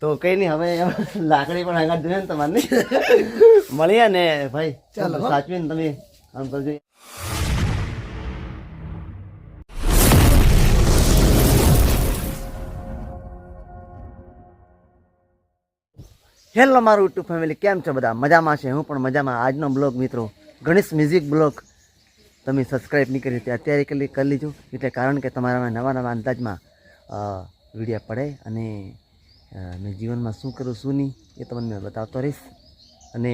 તો કઈ નહીં હવે લાકડી પણ આગળ જોઈએ ને તમારે મળીએ ને ભાઈ ચાલો. સાચવીને તમે આમ કરજો. હેલો મારું યુટ્યુબ ફેમિલી કેમ છો બધા? મજામાં છે હું પણ મજામાં. આજનો બ્લોગ મિત્રો ગણેશ મ્યુઝિક બ્લોગ. તમે સબસ્ક્રાઈબ નહીં કરી અત્યારે કરી કરી લીધું. એટલે કારણ કે તમારા નવા નવા અંદાજમાં વીડિયો પડે અને મેં જીવનમાં શું કરું શું નહીં એ તમને મેં બતાવતો રહીશ. અને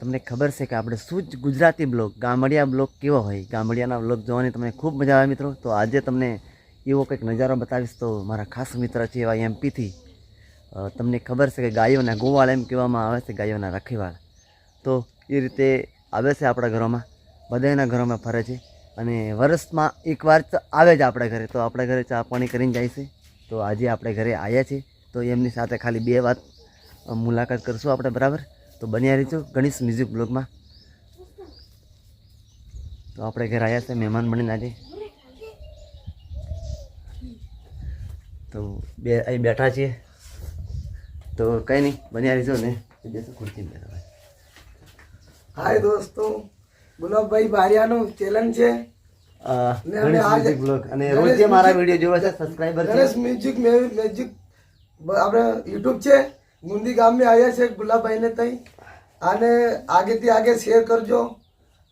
તમને ખબર છે કે આપણે શું જ ગુજરાતી બ્લોગ, ગામડિયા બ્લોગ કેવો હોય? ગામડિયાના બ્લોગ જોવાની તમને ખૂબ મજા આવે મિત્રો. તો આજે તમને એવો કંઈક નજારો બતાવીશ તો મારા ખાસ મિત્ર છે એવા એમપીથી તમને ખબર છે કે ગાયોના ગોવાળ એમ કહેવામાં આવે છે, ગાયોના રખીવાળ. તો એ રીતે આવે છે આપણા ઘરોમાં. બધાના ઘરોમાં ફરે છે. અને વર્ષમાં એકવાર આવે જ આપણા ઘરે. તો આપણા ઘરે ચા પાણી કરીને જાય છે. તો આજે આપણે ઘરે આવ્યા છીએ. તો એમની સાથે ખાલી બે વાત મુલાકાત કરશું આપણે બરાબર. તો બન્યા રહીશું ગણેશ મ્યુઝિક બ્લોગમાં. તો આપણે ઘરે આવ્યા છે, મહેમાન બનીને આજે. તો બે અહીં બેઠા છીએ. તો કંઈ નહીં, બન્યા રહીશું ને. બેસો ખુરશી બેઠા. હાય દોસ્તો, ગુલાબભાઈ બારિયાનું ચેલેન્જ છે. Music blog. મ્યુઝિક આપણે યુટ્યુબ છે ગુંદી ગામમાં આવ્યા છે ગુલાબભાઈને તઈ. અને આગેથી આગે શેર કરજો.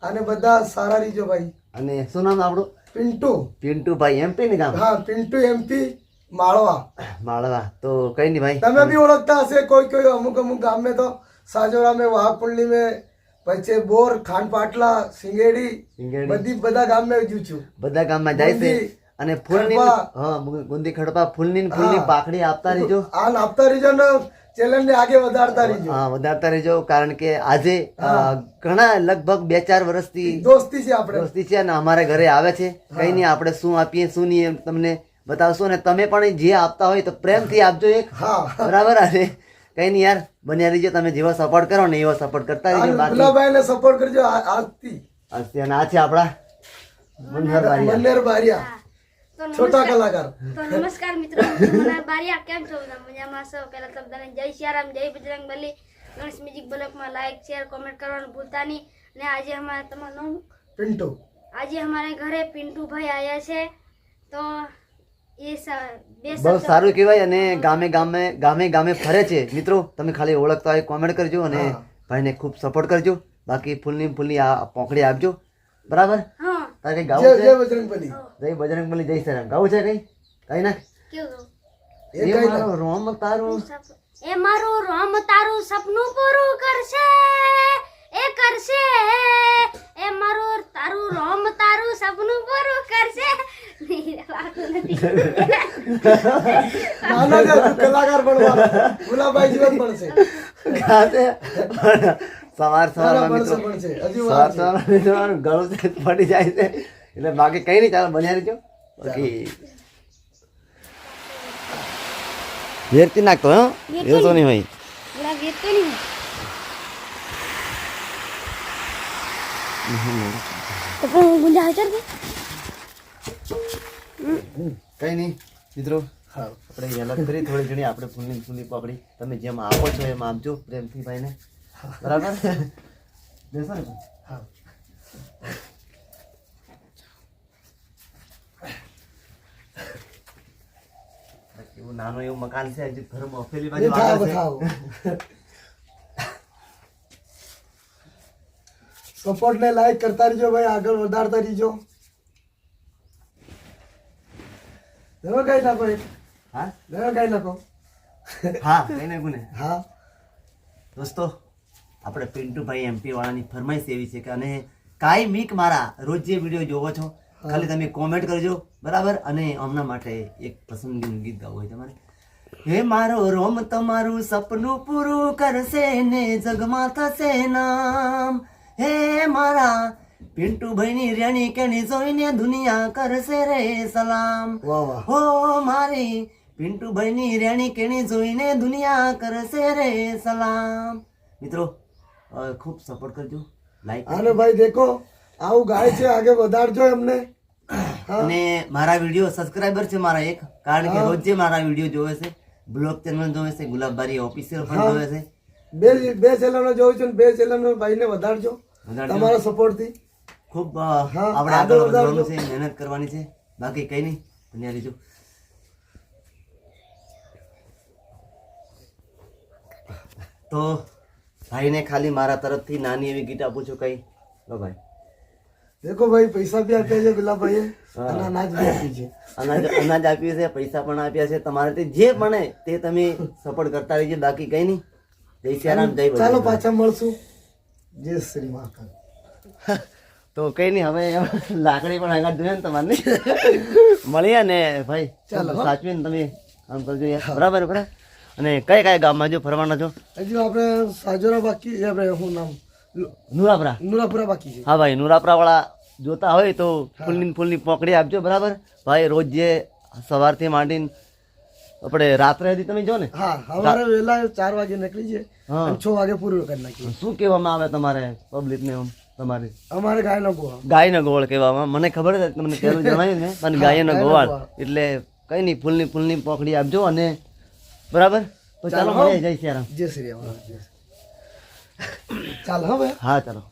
અને બધા સારા રીજો ભાઈ. અને શું નામ આપણું? પિન્ટુ. પિન્ટુ ભાઈ એમપી ને ગામ? હા પિન્ટુ એમપી માળવા. માળવા. તો કઈ નહીં ભાઈ? તમે બી ઓળખતા હશે કોઈ કોઈ અમુક અમુક ગામ મેં તો. સાજોરા મેં વાઘપુંડલી મેં પછી બોર ખાંડ પાટલા સિંગેડી. બધી બધા ગામ में જુ છું. બધા ગામમાં જાય છે. અને ફૂલની હા ગુંદી ખડપા ફૂલની ફૂલની પાખડી આપતા રહેજો. આ આપતા રહેજો ને ચેલેન્જ આગે વધારતા રહેજો. હા વધારતા રહીજો કારણ કે આજે ઘણા લગભગ બે ચાર વર્ષથી દોસ્તી છે આપણે. દોસ્તી છે અને અમારે ઘરે આવે છે. કઈ નહીં આપણે શું આપીએ શું નહીં એમ તમને બતાવશું. અને તમે પણ જે આપતા હોય તો પ્રેમથી આપજો એક. હા. બરાબર અને કઈ નહીં યાર બન્યા રહીજો તમે જેવો સપોર્ટ કરો ને એવો સપોર્ટ કરતા રહીજો અને ને સપોર્ટ કરજો આજથી. આજથી અને આ છે આપણા મનહર બારિયા. મનહર બારિયા. છોટા નમસ્કાર કલાકાર. તો નમસ્કાર મિત્રો મનહર બારિયા કેમ છો બધા? મજામાં છો? પહેલા તો બધાને જય સિયારામ જય બજરંગ બલી. ગણેશ મ્યુઝિક બ્લોગમાં લાઈક શેર કોમેન્ટ કરવાનું ભૂલતા નહીં. અને આજે અમારે તમારું નામ? પિન્ટુ. આજે અમારે ઘરે પિન્ટુ ભાઈ આવ્યા છે. તો બહુ સારું કહેવાય અને ગામે ગામે ગામે ગામે ફરે છે. મિત્રો તમે ખાલી ઓળખતા હોય કોમેન્ટ કરજો અને ભાઈને ખૂબ સપોર્ટ કરજો. બાકી ફૂલની ફૂલની આ પોંખડી આપજો. બરાબર? હા. તારે કઈ ગાવું જય છે? બજરંગ બલી જય બજરંગબલી જય સરામ ગાવું છે કઈ? કઈ ના? એ એ મારો રોમ તારું. એ મારું રોમ તારું સપનું પૂરું કરશે. એ કરશે. એ મારું તારું રોમ તારું સપનું પૂરું કરશે. નાના છે કલાકાર બનવા ગુલાબભાઈ જીવન બનશે. ગાતે સવાર મિત્રો સવાર વાર છે સવારમાં મિત્રો ગળું છે પડી જાય છે. એટલે બાકી કઈ નહીં ચાલો બન્યા રહેજો. બાકી વેરતી નાખતો હો? વેરતો તો નહીં. હોય. નહીં તો પણ હું ગુંજા હાજર કઈ નહીં મિત્રો. આપણે હેલ્પ કરી થોડી ઘણી આપણે ફૂલની ફૂલની પકડી. તમે જેમ આપો છો એમ આપજો પ્રેમથી ભાઈને બરાબર? બેસો ને હા. એવું નાનું એવું મકાન છે હજી ઘરમાં અફેલી બાજુ બતાવો છે. સપોર્ટ ને લાઈક કરતા રહીજો ભાઈ આગળ વધારતા રહીજો. ધરો કઈ નાખો એક. હા? ધરો કઈ નાખો. હા કઈ નાખું ને. હા. દોસ્તો આપણે પિન્ટુભાઈ એમપી વાળાની ફરમાઈશ એવી છે કે અને કાંઈ મીક મારા રોજ જે વીડિયો જોવો છો ખાલી તમે કોમેન્ટ કરજો બરાબર? અને હમણાં માટે એક પસંદગીનું ગીત ગાવું હોય તમારે. હે મારો રોમ તમારું સપનું પૂરું કરશે ને જગમાં થશે નામ. હે મારા પિન્ટુભાઈની રેણી કેણી જોઈને દુનિયા કરશે રે સલામ. હો મારી પિન્ટુભાઈની રેણી કેણી જોઈને દુનિયા કરશે રે સલામ. મિત્રો ખૂબ સપોર્ટ કરજો. લાઈક અને ભાઈ દેખો આવું ગાય છે આગે વધારજો એમને. અને મારા વીડિયો સબસ્ક્રાઈબર છે મારા એક કારણ કે રોજ જે મારા વીડિયો જોવે છે. બ્લોગ ચેનલ જોવે છે ગુલાબબારી ઓફિસિયલ પણ જોવે છે. બે બે ચેનલો જોઉં છું બે ચેનલો ભાઈને વધારજો. વધારજો. તમારા સપોર્ટથી ખૂબ આપણે આગળ વધવાનું છે મહેનત કરવાની છે. બાકી કઈ નહીં બન્યા રહેજો. તો ભાઈને ખાલી મારા તરફથી નાની એવી ગીત આપું છું કઈ. લો ભાઈ. દેખો ભાઈ પૈસા બી આપ્યા છે ગુલાબભાઈએ હા. અનાજ આપ્યું છે. અનાજ અનાજ આપ્યું છે પૈસા પણ આપ્યા છે. તમારાથી જે બને તે તમે સપોર્ટ કરતા રહીજો બાકી કઈ નહીં. જય સિયારામ જય ચાલો પાછા મળશું. જય શ્રી મહાકાલ. તો કઈ નહીં હવે લાકડી પણ આગળ જોઈએ ને તમારે મળીએ ને ભાઈ ચાલો. સાચવીને તમે આમ કરજો બરાબર બરાબર. અને કયા કયા ગામમાં જો ફરવાના છો? હજુ આપણે સાજોરા બાકી છે આપણે શું નામ? નુરાપરા. નુરાપુરા બાકી છે. હા ભાઈ નુરાપરા વાળા જોતા હોય તો ફૂલની ને ફૂલની પોકડી આપજો બરાબર? ભાઈ રોજ જે સવારથી માંડીને આપણે રાત્રે સુધી તમે જો ને? હા સવારે વહેલા ચાર વાગે નીકળી છે. છ વાગે પૂરું કરી નાખ્યું શું કહેવામાં આવે તમારે પબ્લિકને આમ તમારે. અમારે ગાયનો ગોવાળ ગાયનો ગોવાળ કહેવામાં. મને ખબર છે તમને પહેલું જણાવ્યું ને પણ ગાયનો ગોવાળ. એટલે કઈ નહીં ફૂલની ફૂલની પોખડી આપજો અને બરાબર? તો ચાલો. મળીએ જય શ્રી રામ. જય શ્રી રામ. ચાલો હવે હા ચાલો.